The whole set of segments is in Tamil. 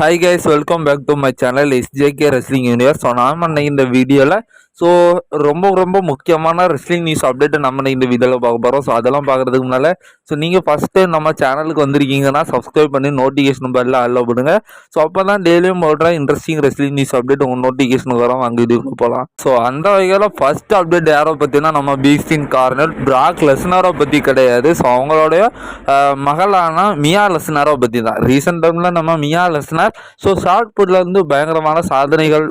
Hi guys welcome back to my channel SJK wrestling universe so நாம இன்னைக்கு இந்த வீடியோவில் ஸோ ரொம்ப ரொம்ப முக்கியமான ரெஸ்லிங் நியூஸ் அப்டேட்டை நம்ம இந்த வீடியோவில் பார்க்க போகிறோம் ஸோ அதெல்லாம் பார்க்குறதுக்கு முன்னால் ஸோ நீங்கள் ஃபஸ்ட்டு நம்ம சேனலுக்கு வந்திருக்கீங்கன்னா சப்ஸ்கிரைப் பண்ணி நோட்டிஃபிகேஷன் பெல்ல அல்ல போடுங்க ஸோ அப்போ தான் டெய்லியும் போடுற இன்ட்ரெஸ்டிங் ரெஸ்லிங் நியூஸ் அப்டேட் உங்கள் நோட்டிஃபிகேஷனுக்கு வரும். அங்கே இதுக்கு போகலாம் ஸோ அந்த வகையில் ஃபஸ்ட் அப்டேட் யாரை பார்த்தீங்கன்னா நம்ம பீஸ்டின் கார்னர் பிராக் லெஸ்னரை பற்றி கிடையாது. ஸோ அவங்களுடைய மகளான மியா லெஸ்னரை பற்றி தான். ரீசெண்ட் டைமில் நம்ம மியா லெஸ்னர் ஸோ ஷார்ட் புட்ல பயங்கரமான சாதனைகள்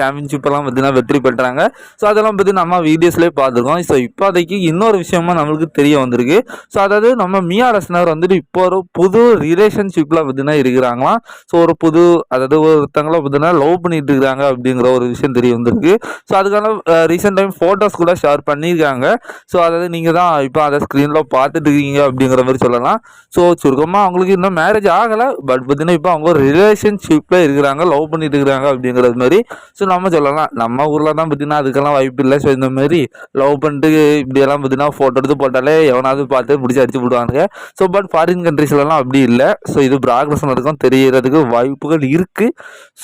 சாம்பியன்ஷிப்பெல்லாம் பார்த்தீங்கன்னா வெற்றி பெற்றாங்க. ஸோ அதெல்லாம் பற்றி நம்ம வீடியோஸ்லேயே பார்த்துருக்கோம். ஸோ இப்போதைக்கு இன்னொரு விஷயமா நம்மளுக்கு தெரிய வந்திருக்கு. ஸோ அதாவது நம்ம மியா ரசனர் வந்துட்டு இப்போ ஒரு புது ரிலேஷன்ஷிப்பில் பார்த்தீங்கன்னா இருக்கிறாங்களாம். ஸோ ஒரு புது அதாவது ஒருத்தங்கள பார்த்தீங்கன்னா லவ் பண்ணிட்டு இருக்கிறாங்க அப்படிங்கிற ஒரு விஷயம் தெரிய வந்திருக்கு. ஸோ அதுக்கான ரீசெண்ட் டைம் ஃபோட்டோஸ் கூட ஷேர் பண்ணியிருக்காங்க. ஸோ அதாவது நீங்கள் தான் இப்போ அதை ஸ்க்ரீனில் பார்த்துட்டு இருக்கீங்க அப்படிங்கிற மாதிரி சொல்லலாம். ஸோ சுருக்கமாக அவங்களுக்கு இன்னும் மேரேஜ் ஆகலை. பட் பார்த்தீங்கன்னா இப்போ அவங்க ஒரு ரிலேஷன்ஷிப்பில் இருக்கிறாங்க லவ் பண்ணிட்டு இருக்கிறாங்க அப்படிங்கிறது மாதிரி. ஸோ நம்ம சொல்லலாம். நம்ம ஊரில் தான் பார்த்தீங்கன்னா அதுக்கெல்லாம் வாய்ப்பு இல்லை. ஸோ இந்த மாதிரி லவ் பண்ணிட்டு இப்படியெல்லாம் பார்த்தீங்கன்னா ஃபோட்டோ எடுத்து போட்டாலே எவனாவது பார்த்து பிடிச்சி அடிச்சு விடுவானுங்க ஸோ பட் ஃபாரின் கண்ட்ரீஸ்லலாம் அப்படி இல்லை. ஸோ இது பிராக்ரஸனருக்கும் தெரியறதுக்கு வாய்ப்புகள் இருக்குது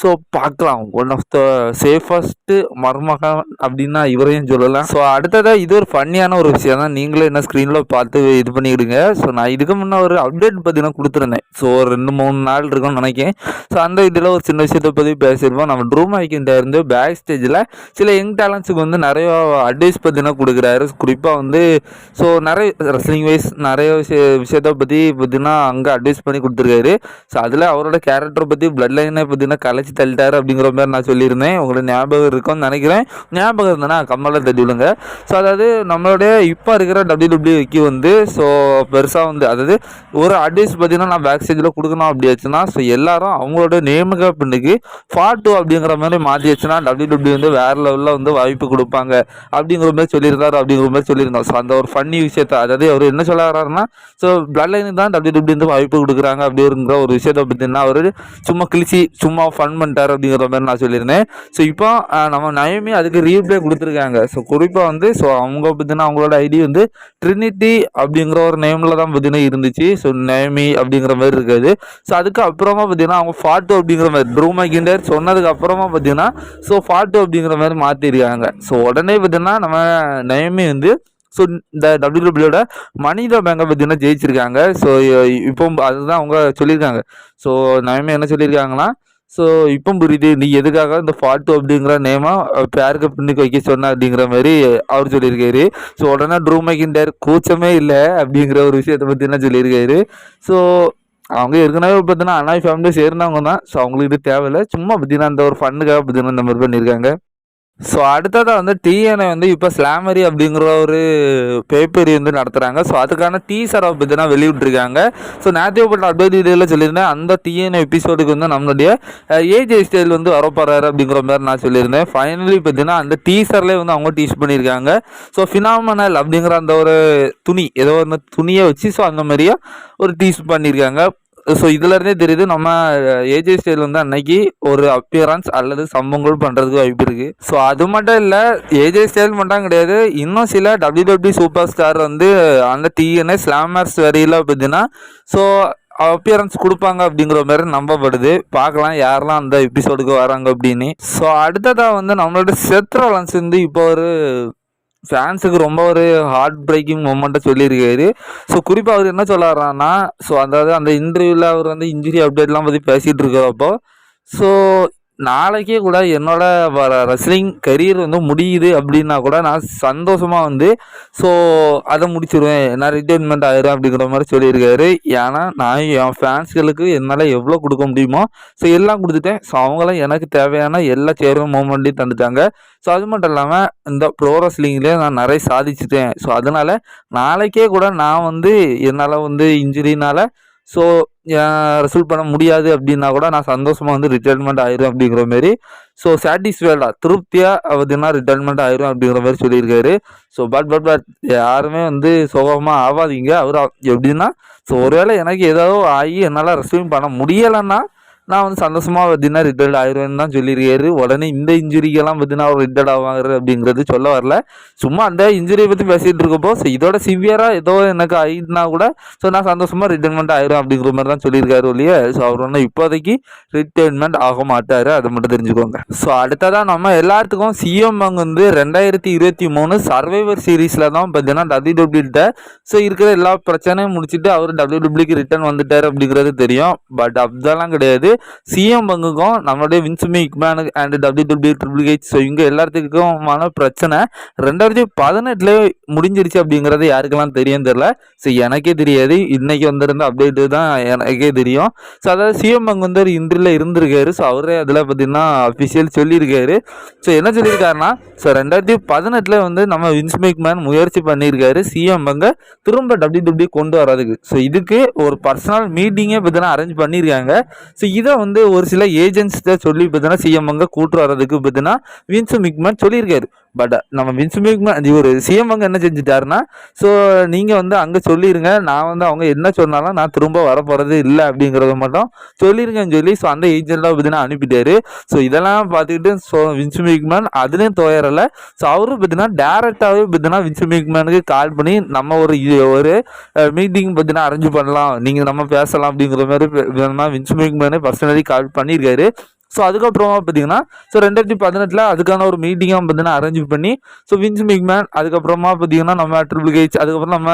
ஸோ பார்க்கலாம். ஒன் ஆஃப் த சேஃபஸ்ட்டு மருமகன் அப்படின்னா இவரையும் சொல்லலாம். ஸோ அடுத்ததாக இது ஒரு ஃபன்னியான ஒரு விஷயம் தான். நீங்களும் என்ன ஸ்க்ரீனில் பார்த்து இது பண்ணிவிடுங்க ஸோ நான் இதுக்கு முன்னே ஒரு அப்டேட் பார்த்தீங்கன்னா கொடுத்துருந்தேன். ஸோ ஒரு ரெண்டு மூணு நாள் இருக்கும்னு நினைக்கிறேன். ஸோ அந்த இதில் ஒரு சின்ன விஷயத்தை பற்றி பேசியிருப்போம். நம்ம ட்ரூ மைக்கிட்ட இருந்து பேக் ஸ்டேஜில் சில எங் யங் டேலண்ட்ஸுக்கு வந்து நிறைய அட்வைஸ் பார்த்தீங்கன்னா கொடுக்குறாரு. குறிப்பாக வந்து ஸோ நிறைய ரெஸ்லிங் வைஸ் நிறைய விஷய விஷயத்தை பற்றி பார்த்தீங்கன்னா அங்கே அட்வைஸ் பண்ணி கொடுத்துருக்காரு. ஸோ அதில் அவரோட கேரக்டரை பற்றி பிளட் லைனை பார்த்தீங்கன்னா கலைச்சி தள்ளிட்டார் அப்படிங்கிற மாதிரி நான் சொல்லியிருந்தேன். உங்களோட ஞாபகம் இருக்கும்னு நினைக்கிறேன். ஞாபகம் இருந்தேன்னா கம்மலாக தட்டி விடுங்க. ஸோ அதாவது நம்மளுடைய இப்போ இருக்கிற டபிள்யூடபிள்யூக்கு வந்து ஸோ பெருசாக வந்து அதாவது ஒரு அட்வைஸ் பார்த்தீங்கன்னா நான் பேக் ஸ்டேஜில் கொடுக்கணும் அப்படி ஆச்சுன்னா ஸோ எல்லாரும் அவங்களோட நேமுக பின்னுக்கு ஃபார் டூ அப்படிங்கிற மாதிரி மாற்றி வச்சுன்னா டபிள்யூடபிள்யூ வந்து வேறு லெவலில் வந்து வாய்ப்பு கொடுப்பாங்க அப்படிங்கிற மாதிரி சொல்லியிருந்தாரு அப்படிங்கிற மாதிரி சொல்லியிருந்தோம். ஸோ அந்த ஒரு ஃபன்னி விஷயத்த அதாவது அவர் என்ன சொல்ல வர்றாருன்னா ஸோ பிளட் லைனுக்கு தான் டபிள்யூடபிள்யூ வந்து வாய்ப்பு கொடுக்குறாங்க அப்படிங்கிற ஒரு விஷயத்தை பார்த்தீங்கன்னா அவர் சும்மா கிழிச்சி சும்மா ஃபன் பண்ணிட்டார் அப்படிங்கிற மாதிரி நான் சொல்லியிருந்தேன். ஸோ இப்போ நம்ம நயமி அதுக்கு ரீப்ளே கொடுத்துருக்காங்க. ஸோ குறிப்பாக வந்து ஸோ அவங்க பார்த்தீங்கன்னா அவங்களோட ஐடி வந்து ட்ரினிட்டி அப்படிங்கிற ஒரு நேமில் தான் பார்த்தீங்கன்னா இருந்துச்சு. ஸோ நயமி அப்படிங்கிற மாதிரி இருக்காது. ஸோ அதுக்கு அப்புறமா பார்த்தீங்கன்னா அவங்க ஃபாட்டு அப்படிங்கிற மாதிரி ட்ரூ மைக்கிண்டர் சொன்னதுக்கு அப்புறமா பார்த்தீங்கன்னா ஸோ ஃபாட்டு அப்படிங்கிற மாதிரி மாற்றி காட்டியிருக்காங்க ஸோ உடனே பார்த்தீங்கன்னா நம்ம நயமே வந்து ஸோ இந்த டபிள்யூடபிள்யூட மனித பேங்கை பார்த்தீங்கன்னா ஜெயிச்சிருக்காங்க. ஸோ இப்போ அதுதான் அவங்க சொல்லியிருக்காங்க. ஸோ நயமே என்ன சொல்லியிருக்காங்கன்னா ஸோ இப்போ புரியுது நீ எதுக்காக இந்த ஃபாட்டு அப்படிங்கிற நேமாக பேருக்கு பின்னுக்கு வைக்க சொன்ன அப்படிங்கிற மாதிரி அவர் சொல்லியிருக்காரு. ஸோ உடனே ட்ரூ மேக்கிண்டர் கூச்சமே இல்லை அப்படிங்கிற ஒரு விஷயத்தை பார்த்தீங்கன்னா சொல்லியிருக்காரு. ஸோ அவங்க ஏற்கனவே பார்த்தீங்கன்னா அண்ணா ஃபேமிலி சேர்ந்தவங்க தான். ஸோ அவங்களுக்கு இது தேவையில்லை. சும்மா பார்த்தீங்கன்னா அந்த ஒரு ஃபண்ணுக்காக பார்த்தீங்கன்னா இந்த மாதிரி பண்ணியிருக்காங்க. ஸோ அடுத்ததாக வந்து டிஎன்ஐ வந்து இப்போ ஸ்லாமரி அப்படிங்கிற ஒரு பேப்பரி வந்து நடத்துகிறாங்க ஸோ அதுக்கான டீசரை பார்த்தீங்கன்னா வெளியிட்ருக்காங்க ஸோ நேத்தியப்பட்ட அப்டேட் இதில் சொல்லியிருந்தேன். அந்த டிஎன்ஐ எபிசோடுக்கு வந்து நம்மளுடைய ஏஜே ஸ்டைல் வந்து வரப்போறாரு அப்படிங்கிற மாதிரி நான் சொல்லியிருந்தேன். ஃபைனலி பார்த்தீங்கன்னா அந்த டீசர்லேயே வந்து அவங்க டீச் பண்ணியிருக்காங்க. ஸோ ஃபினாமனல் அப்படிங்கிற அந்த ஒரு துணி ஏதோ ஒரு துணியை வச்சு ஸோ அந்த மாதிரியே ஒரு டீஸ் பண்ணியிருக்காங்க. ஸோ இதுலேருந்தே தெரியுது நம்ம ஏஜே ஸ்டைல் வந்து அன்னைக்கு ஒரு அப்பியரன்ஸ் அல்லது சம்பவங்கள் பண்ணுறதுக்கு வாய்ப்பு இருக்குது ஸோ அது மட்டும் இல்லை ஏஜே ஸ்டைல் மட்டும் கிடையாது. இன்னும் சில டபிள்யூ சூப்பர் ஸ்டார் வந்து அந்த டிஎன்ஏ ஸ்லாமர்ஸ் வரையில் பார்த்தீங்கன்னா ஸோ அப்பியரன்ஸ் கொடுப்பாங்க அப்படிங்கிற மாதிரி நம்பப்படுது. பார்க்கலாம் யாரெல்லாம் அந்த எபிசோடுக்கு வராங்க அப்படின்னு. ஸோ அடுத்ததாக வந்து நம்மளோட செத்ரோலன்ஸ் வந்து இப்போ ஒரு ஃபேன்ஸுக்கு ரொம்ப ஒரு ஹார்ட் பிரேக்கிங் மூமெண்ட்டை சொல்லியிருக்காரு. ஸோ குறிப்பாக அவர் என்ன சொல்ல வர்றாருன்னா ஸோ அதாவது அந்த இன்டர்வியூவில் அவர் வந்து இன்ஜுரி அப்டேட்லாம் பற்றி பேசிகிட்டு இருக்கிறப்போ ஸோ நாளைக்கே கூட என்னோட வர ரெஸ்லிங் கரியர் வந்து முடியுது அப்படின்னா கூட நான் சந்தோஷமாக வந்து ஸோ அதை முடிச்சிடுவேன் நான் ரிட்டைர்மெண்ட் ஆயிரும் அப்படிங்கிற மாதிரி சொல்லியிருக்காரு. ஏன்னா நான் என் ஃபேன்ஸ்களுக்கு என்னால் எவ்வளோ கொடுக்க முடியுமோ ஸோ எல்லாம் கொடுத்துட்டேன். ஸோ அவங்களாம் எனக்கு தேவையான எல்லா சேரும் மூமெண்ட்டையும் தந்துட்டாங்க. ஸோ அது மட்டும் இல்லாமல் இந்த ப்ரோ ரெஸ்லிங்லேயே நான் நிறைய சாதிச்சுட்டேன். ஸோ அதனால் நாளைக்கே கூட நான் வந்து என்னால் வந்து இன்ஜுரினால் ஸோ ரிசல்ட் பண்ண முடியாது அப்படின்னா கூட நான் சந்தோஷமாக வந்து ரிட்டைர்மெண்ட் ஆயிரும் அப்படிங்கிற மாதிரி ஸோ சாட்டிஸ்ஃபைடாக திருப்தியாக பார்த்தீங்கன்னா ரிட்டைர்மெண்ட் ஆயிரும் அப்படிங்கிற மாதிரி சொல்லியிருக்காரு. ஸோ பட் பட் பட் யாருமே வந்து சுகமாக ஆகாதீங்க அவர் எப்படின்னா ஸோ ஒருவேளை எனக்கு ஏதாவது ஆகி என்னால் ரெஸ்லிங் பண்ண முடியலைன்னா நான் வந்து சந்தோஷமாக பார்த்தீங்கன்னா ரிட்டையர்ட் ஆயிடுவேன்னு தான் சொல்லியிருக்காரு. உடனே இந்த இன்ஜுரிக்கெல்லாம் பார்த்தீங்கன்னா அவர் ரிட்டையர்ட் ஆவார் அப்படிங்கிறது சொல்ல வரல. சும்மா அந்த இன்ஜுரியை பற்றி பேசிகிட்டு இருக்கப்போ ஸோ இதோட சிவியராக ஏதோ எனக்கு ஆயிடுனா கூட ஸோ நான் சந்தோஷமாக ரிட்டைர்மெண்ட் ஆயிரும் அப்படிங்கிற மாதிரி தான் சொல்லியிருக்காரு ஒழிய ஸோ அவர் ஒன்றும் இப்போதைக்கு ரிட்டைர்மெண்ட் ஆக மாட்டார். அதை மட்டும் தெரிஞ்சுக்கோங்க. ஸோ அடுத்ததாக நம்ம எல்லாத்துக்கும் சிஎம் அங்கே வந்து ரெண்டாயிரத்தி இருபத்தி மூணு சர்வைவர் சீரீஸில் தான் பார்த்தீங்கன்னா டபிள்யூ டபிள்யூட்ட ஸோ இருக்கிற எல்லா பிரச்சனையும் முடிச்சுட்டு அவர் டபிள்யூ டபிள்யூக்கு ரிட்டர்ன் வந்துட்டார் அப்படிங்கிறது தெரியும். பட் அதெல்லாம் கிடையாது. சிஎம் பங்குக்கும் நம்மளுடைய Vince McMahon and W W triple H so இவங்க எல்லாத்துக்குமான பிரச்சனை ரெண்டாயிரத்தி பதினெட்டுல முடிஞ்சிருச்சு அப்படிங்கிறது யாருக்கெல்லாம் தெரியும் தெரில ஸோ எனக்கே தெரியாது. இன்னைக்கு வந்திருந்த அப்டேட்டு தான் எனக்கே தெரியும். ஸோ அதாவது சிஎம் பங்கு வந்து ஒரு இன்டர்வியூல இருந்திருக்காரு. ஸோ அவரே அதில் பார்த்தீங்கன்னா அஃபிஷியல் சொல்லியிருக்காரு. ஸோ என்ன சொல்லியிருக்காருன்னா ஸோ ரெண்டாயிரத்தி பதினெட்டில் வந்து நம்ம வின்ஸ்மிக் மேன் முயற்சி பண்ணியிருக்காரு. சிஎம் அங்கே திரும்ப டபிள்யூ டபிள்யூ கொண்டு வர்றதுக்கு. ஸோ இதுக்கு ஒரு பர்சனல் மீட்டிங்கே பார்த்தீங்கன்னா அரேஞ்ச் பண்ணியிருக்காங்க. ஸோ இதை வந்து ஒரு சில ஏஜென்ட்ஸ்கிட்ட சொல்லி பார்த்தீங்கன்னா சிஎம் அங்கே கூட்டு வர்றதுக்கு பார்த்தீங்கன்னா வின்ஸ் மிக்மேன் சொல்லியிருக்காரு. பட் uh, நம்ம வின்சு இது ஒரு சிஎம் அங்கே என்ன செஞ்சுட்டாருன்னா ஸோ நீங்கள் வந்து அங்கே சொல்லிடுங்க நான் வந்து அவங்க என்ன சொன்னாலும் நான் திரும்ப வர போகிறது இல்லை அப்படிங்கிறத மட்டும் சொல்லிடுங்கன்னு சொல்லி ஸோ அந்த ஏஜென்ட்டாக பார்த்தீங்கன்னா அனுப்பிட்டாரு. ஸோ இதெல்லாம் பார்த்துக்கிட்டு ஸோ வின்சு அதுலேயும் துயரலை ஸோ அவரும் பார்த்தீங்கன்னா டேரெக்டாகவே பார்த்தீங்கன்னா மின்சுமிக்குமேனுக்கு கால் பண்ணி நம்ம ஒரு இது ஒரு மீட்டிங் பார்த்தீங்கன்னா அரேஞ்ச் பண்ணலாம். நீங்கள் நம்ம பேசலாம் அப்படிங்கிற மாதிரி வேணுமா பர்சனலி கால் பண்ணியிருக்காரு ஸோ அதுக்கப்புறமா பார்த்தீங்கன்னா ஸோ ரெண்டாயிரத்தி பதினெட்டில் அதுக்கான ஒரு மீட்டிங்காக பார்த்தீங்கன்னா அரேஞ்ச் பண்ணி ஸோ வின்ஸ் மிக்மேன் அதுக்கப்புறமா பார்த்தீங்கன்னா நம்ம ட்ரிபிள் கேச் அதுக்கப்புறம் நம்ம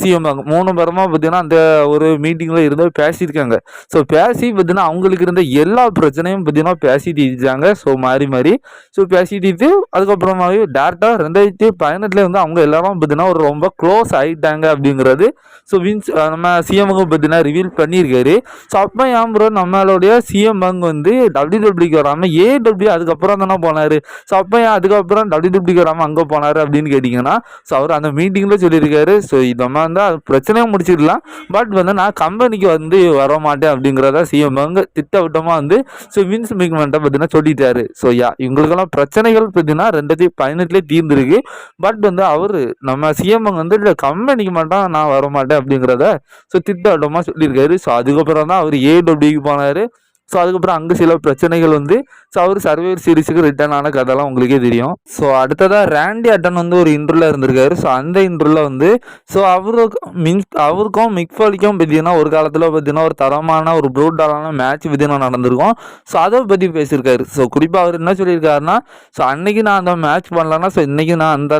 சிஎம் மூணு பேரமாக பார்த்தீங்கன்னா அந்த ஒரு மீட்டிங்கில் இருந்து பேசியிருக்காங்க. ஸோ பேசி பார்த்தீங்கன்னா அவங்களுக்கு இருந்த எல்லா பிரச்சனையும் பார்த்தீங்கன்னா பேசி தீர்த்தாங்க ஸோ மாறி மாறி. ஸோ பேசி தீர்த்து அதுக்கப்புறமாவே டேரெக்டாக ரெண்டாயிரத்தி பதினெட்டில் வந்து அவங்க எல்லாரும் பார்த்தீங்கன்னா ஒரு ரொம்ப க்ளோஸ் ஆகிட்டாங்க அப்படிங்கிறது ஸோ வின்ஸ் நம்ம சிஎம்க்கு பார்த்தீங்கன்னா ரிவீல் பண்ணியிருக்காரு. ஸோ அப்போ ஏன் ப்ரோ நம்மளுடைய சிஎம் பங்க் வந்து டபிள்யூ டபிள்யூக்கு வராமல் ஏ டபிள்யூ அதுக்கப்புறம் தானே போனார். ஸோ அப்போ ஏன் அதுக்கப்புறம் டபிள்யூ டபிள்யூக்கு வராமல் அங்கே போனார் அப்படின்னு கேட்டிங்கன்னா ஸோ அவர் அந்த மீட்டிங்கில் சொல்லியிருக்காரு. ஸோ இதமாக வந்து அது பிரச்சனையாக முடிச்சிடலாம் பட் வந்து நான் கம்பெனிக்கு வந்து வர மாட்டேன் அப்படிங்கிறத சிஎம் அங்கே திட்டவட்டமாக வந்து ஸோ வின்ஸ் மிக்மெண்ட்டை பார்த்தீங்கன்னா சொல்லிட்டாரு. ஸோ யா இவங்களுக்கெல்லாம் பிரச்சனைகள் பார்த்தீங்கன்னா ரெண்டாயிரத்தி பதினெட்டுலேயே தீர்ந்துருக்கு. பட் வந்து அவர் நம்ம சிஎம் வந்து இல்லை கம்பெனிக்கு மட்டும் நான் வர மாட்டேன் அப்படிங்கிறத ஸோ திட்டவட்டமாக சொல்லியிருக்காரு. ஸோ அதுக்கப்புறம் தான் அவர் ஏடபிள்யூக்கு போனார். ஸோ அதுக்கப்புறம் அங்கே சில பிரச்சனைகள் வந்து ஸோ அவர் சர்வேர் சீரிஸுக்கு ரிட்டர்ன் ஆன கதைலாம் உங்களுக்கே தெரியும். ஸோ அடுத்ததாக ரேண்டி அட்டன் வந்து ஒரு இன்டர்வில் இருந்திருக்காரு. ஸோ அந்த இன்டர்வில் வந்து ஸோ அவருக்கு மின் அவருக்கும் மிக்ஃபாலிக்கும் பார்த்தீங்கன்னா ஒரு காலத்தில் பார்த்தீங்கன்னா ஒரு தரமான ஒரு ப்ரூட்டாலான மேட்ச் பார்த்தீங்கன்னா நடந்திருக்கும். ஸோ அதை பற்றி பேசியிருக்காரு. ஸோ குறிப்பாக அவர் என்ன சொல்லியிருக்காருன்னா ஸோ அன்னைக்கு நான் அந்த மேட்ச் பண்ணலன்னா ஸோ இன்றைக்கி நான் அந்த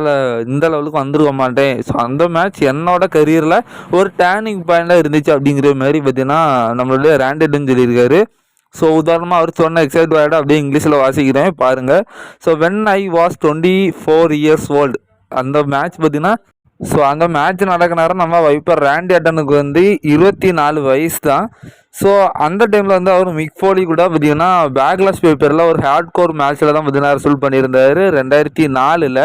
இந்த லெவலுக்கு வந்துருக்க மாட்டேன். ஸோ அந்த மேட்ச் என்னோட கரியரில் ஒரு டேர்னிங் பாயிண்டாக இருந்துச்சு அப்படிங்கிற மாதிரி பார்த்தீங்கன்னா நம்மளுடைய ரேண்டட்னு சொல்லியிருக்காரு. ஸோ உதாரணமாக அவர் சொன்ன எக்ஸைட் வேர்டு அப்படியே இங்கிலீஷில் வாசிக்கிறேன் பாருங்கள் so when I was twenty four years old அந்த மேட்ச் பார்த்தீங்கன்னா ஸோ அந்த மேட்ச் நடக்க நேரம் நம்ம வைப்பர் ரேண்டி அட்டனுக்கு வந்து இருபத்தி நாலு வயசு தான். ஸோ அந்த டைமில் வந்து அவர் மிக்ஃபோலி கூட பார்த்தீங்கன்னா பேக்லாஸ் பேப்பரில் ஒரு ஹார்ட் கோர் மேட்ச்சில் தான் பார்த்தீங்கன்னா ரிசல்ட் பண்ணியிருந்தார் ரெண்டாயிரத்தி நாலில்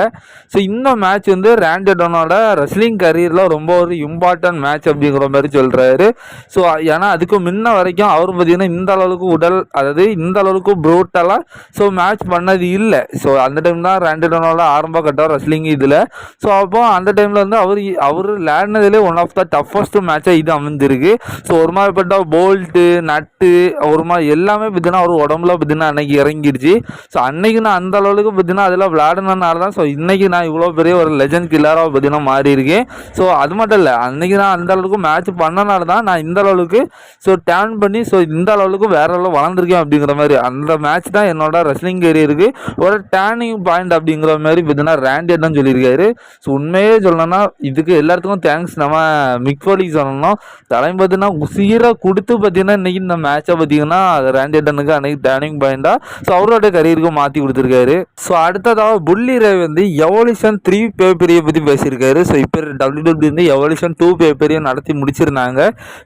ஸோ இந்த மேட்ச் வந்து ரேண்டடோனோட ரெஸ்லிங் கரியரில் ரொம்ப ஒரு இம்பார்ட்டன்ட் மேட்ச் அப்படிங்கிற மாதிரி சொல்கிறாரு ஸோ ஏன்னா அதுக்கு முன்ன வரைக்கும் அவர் பார்த்தீங்கன்னா இந்த அளவுக்கு உடல் அதாவது இந்த அளவுக்கு ப்ரூட்டலாக ஸோ மேட்ச் பண்ணது இல்லை. ஸோ அந்த டைம் தான் ரேண்டடோனோட ஆரம்ப கட்டம் ரெஸ்லிங் இதில். ஸோ அப்போ அந்த டைமில் வந்து அவர் அவர் விளையாடினதுலேயே ஒன் ஆஃப் த டஃபஸ்ட் மேட்சாக இது அமைஞ்சிருக்கு. ஸோ ஒரு மாதிரிப்பட்ட போல்ட்டு நட்டு ஒரு மாதிரி எல்லாமே பார்த்தீங்கன்னா அவர் உடம்புல பார்த்தீங்கன்னா அன்னைக்கு இறங்கிடுச்சு. ஸோ அன்னைக்கு நான் அந்த அளவுக்கு பார்த்தீங்கன்னா அதில் விளையாடினதுனால தான் ஸோ இன்றைக்கி நான் இவ்வளோ பெரிய ஒரு லெஜண்ட் கில்லராக பார்த்தீங்கன்னா மாறி இருக்கேன். ஸோ அது மட்டும் இல்லை அன்னைக்கு நான் அந்த அளவுக்கு மேட்ச் பண்ணனால தான் நான் இந்த அளவுக்கு ஸோ டேர்ன் பண்ணி ஸோ இந்த அளவுக்கு வேற அளவு வளர்ந்துருக்கேன் அப்படிங்கிற மாதிரி. அந்த மேட்ச் தான் என்னோட ரெஸ்லிங் கேரியருக்கு ஒரு டேர்னிங் பாயிண்ட் அப்படிங்கிற மாதிரி பார்த்தீங்கன்னா ரேண்டியர் தான் சொல்லியிருக்காரு. ஸோ உண்மையே சொல்லணும்னா இதுக்கு எல்லாத்துக்கும் தேங்க்ஸ் நம்ம மிக்ஃபோலிக்கு சொல்லணும். தலைமை பார்த்தீங்கன்னா உசீரை கொடுத்து பார்த்தீங்கன்னா இன்னைக்கு இந்த மேட்சை பார்த்தீங்கன்னா ரேண்டி அன்றைக்கி அன்னைக்கு டேர்னிங் பாயிண்டாக ஸோ அவரோட கரியருக்கு மாற்றி கொடுத்துருக்காரு. ஸோ அடுத்ததாக புள்ளி ரே வந்து எவல்யூஷன் த்ரீ பேப்பரியை பற்றி பேசியிருக்காரு. ஸோ இப்போ டபிள்யூ டபிள்யூ வந்து எவல்யூஷன் டூ பேப்பரியை நடத்தி முடிச்சிருந்தாங்க.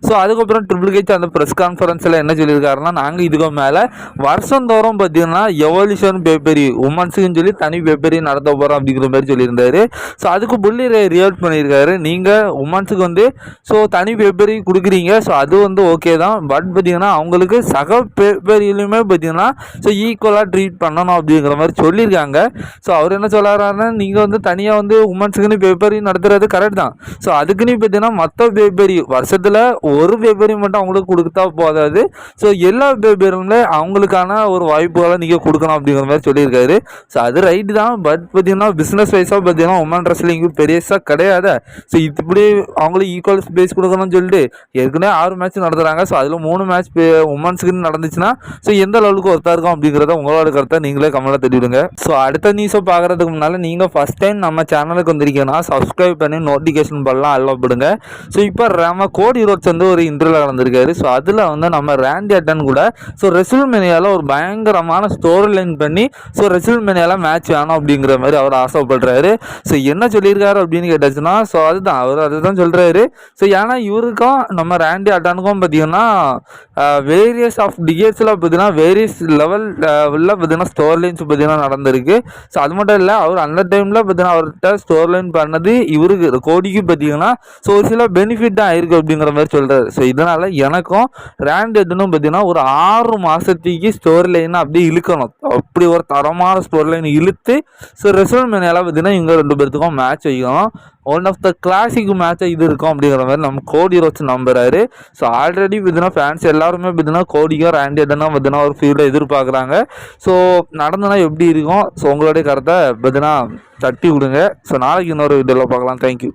ஸோ அதுக்கப்புறம் ட்ரிபிள் கேச் அந்த ப்ரெஸ் கான்ஃபரன்ஸில் என்ன சொல்லியிருக்காருன்னா நாங்கள் இதுக்கு மேலே வருஷந்தோறும் பார்த்தீங்கன்னா எவல்யூஷன் பேப்பரி உமன்ஸுக்குன்னு சொல்லி தனி பேப்பரி நடத்த போகிறோம் அப்படிங்கிற மாதிரி சொல்லியிருந்தாரு. ஸோ அதுக்கு புள்ளி ரே ரியாக்ட் பண்ணியிருக்காரு. நீங்கள் உமன்ஸுக்கு வந்து ஸோ தனி பேப்பரி கொடுக்குறீங்க. ஸோ அது வந்து ஓகே தான். தான் பட் பார்த்தீங்கன்னா அவங்களுக்கு சக பேரிலுமே பார்த்தீங்கன்னா ஸோ ஈக்குவலாக ட்ரீட் பண்ணணும் அப்படிங்கிற மாதிரி சொல்லியிருக்காங்க. ஸோ அவர் என்ன சொல்கிறாருன்னா நீங்கள் வந்து தனியாக வந்து உமன்ஸுக்குன்னு பேப்பரி நடத்துறது கரெக்ட் தான். ஸோ அதுக்குன்னு பார்த்தீங்கன்னா மற்ற பேப்பரி வருஷத்தில் ஒரு பேப்பரி மட்டும் அவங்களுக்கு கொடுத்தா போதாது. ஸோ எல்லா பேப்பரிலுமே அவங்களுக்கான ஒரு வாய்ப்புகளை நீங்கள் கொடுக்கணும் அப்படிங்கிற மாதிரி சொல்லியிருக்காரு. ஸோ அது ரைட்டு தான். பட் பார்த்தீங்கன்னா பிஸ்னஸ் வைஸாக பார்த்தீங்கன்னா உமன் ரெஸ்லிங் பெருசாக கிடையாது. ஸோ இப்படி அவங்களுக்கு ஈக்குவல் ஸ்பேஸ் கொடுக்கணும்னு சொல்லிட்டு ஏற்கனவே ஆறு மேட்ச் நடத்துகிறாங்க ஸோ அதில் மூணு மேட்ச் உமன்ஸுக்குன்னு நடந்துச்சுன்னா ஸோ எந்த லெவலுக்கு ஒருத்தா இருக்கும் அப்படிங்கிறத உங்களோட கருத்தை நீங்களே கமெண்ட்டில் தெரிவிடுங்க. ஸோ அடுத்த நியூஸை பார்க்குறதுக்கு முன்னால் நீங்கள் ஃபஸ்ட் டைம் நம்ம சேனலுக்கு வந்திருக்கீங்கன்னா சப்ஸ்கிரைப் பண்ணி நோட்டிஃபிகேஷன் பண்ணலாம் அல்லப்படுங்க ஸோ இப்போ நம்ம கோடி ரோட்ஸ் வந்து ஒரு இன்டர்வியூவில் நடந்திருக்காரு. ஸோ அதில் வந்து நம்ம ரேண்டி அட்டன் கூட ஸோ ரெசில் மெனியால் ஒரு பயங்கரமான ஸ்டோரி லைன் பண்ணி ஸோ ரெசில் மெனியால் மேட்ச் வேணும் அப்படிங்கிற மாதிரி அவர் ஆசைப்படுறாரு. ஸோ என்ன சொல்லியிருக்காரு அப்படின்னு கேட்டாச்சுன்னா ஸோ அதுதான் அவர் அதுதான் சொல்கிறாரு ஸோ ஏன்னா இவருக்கும் நம்ம ரேண்டி அட்டானுக்கும் பார்த்தீங்கன்னா வேரியஸ் ஆஃப் டிகேட்ஸில் பார்த்தீங்கன்னா வேரியஸ் லெவல் உள்ள பார்த்தீங்கன்னா ஸ்டோர் லைன்ஸ் பார்த்தீங்கன்னா நடந்திருக்கு. ஸோ அது மட்டும் இல்லை அவர் அந்த டைமில் பார்த்தீங்கன்னா அவர்கிட்ட ஸ்டோர் லைன் பண்ணது இவருக்கு கோடிக்கு பார்த்தீங்கன்னா ஸோ ஒரு சில பெனிஃபிட் தான் ஆயிருக்கு அப்படிங்கிற மாதிரி சொல்கிறார் ஸோ இதனால் எனக்கும் ரேண்ட் எதுன்னு பார்த்தீங்கன்னா ஒரு ஆறு மாதத்துக்கு ஸ்டோரி லைனை அப்படியே இழுக்கணும். அப்படி ஒரு தரமான ஸ்டோரி லைன் இழுத்து ஸோ ரெசல்ட் மேனெல்லாம் பார்த்தீங்கன்னா இவங்க ரெண்டு பேர்த்துக்கும் மேட்ச் வைக்கணும். ஒன் ஆஃப் த கிளாசிக் மேட்சாக இது இருக்கும் அப்படிங்கிற மாதிரி நம்ம கோடி ரோச்சு நம்புறாரு. ஸோ ஆல்ரெடி பார்த்தீங்கன்னா ஃபேன்ஸ் எல்லாருமே பார்த்தீங்கன்னா கோடிக்கும் ரேண்டி எட்டனா பார்த்தீங்கன்னா ஒரு ஃபீல்டை எதிர்பார்க்குறாங்க. ஸோ நடந்தனா எப்படி இருக்கும்? ஸோ உங்களுடைய கருத்தை பார்த்தீங்கன்னா தட்டி விடுங்க. ஸோ நாளைக்கு இன்னொரு வீடியோவில் பார்க்கலாம். தேங்க்யூ